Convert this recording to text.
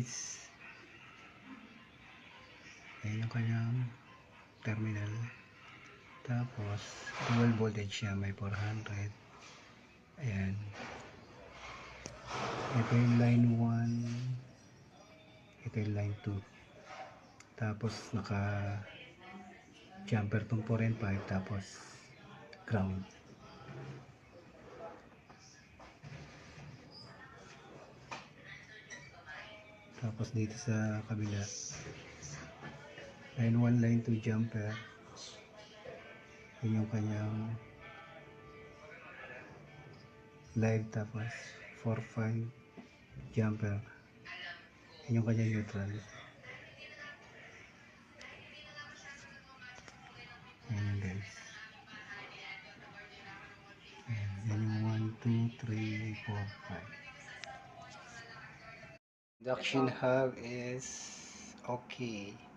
guys. Ayan yung kanyang terminal. Tapos, dual voltage siya. May 400. Ayan. Ito yung line 1. Ito yung line 2. Tapos, naka jumper tong 4 and 5. Tapos, ground. Tapos dito sa kabila, line 1, line 2 jumper. Yun yung kanyang live tapos 4, 5 jumper. Yun yung kanyang neutral. Ayan guys. Ayan, yan yung 1, 2, 3, 4, 5. Induction hub is okay.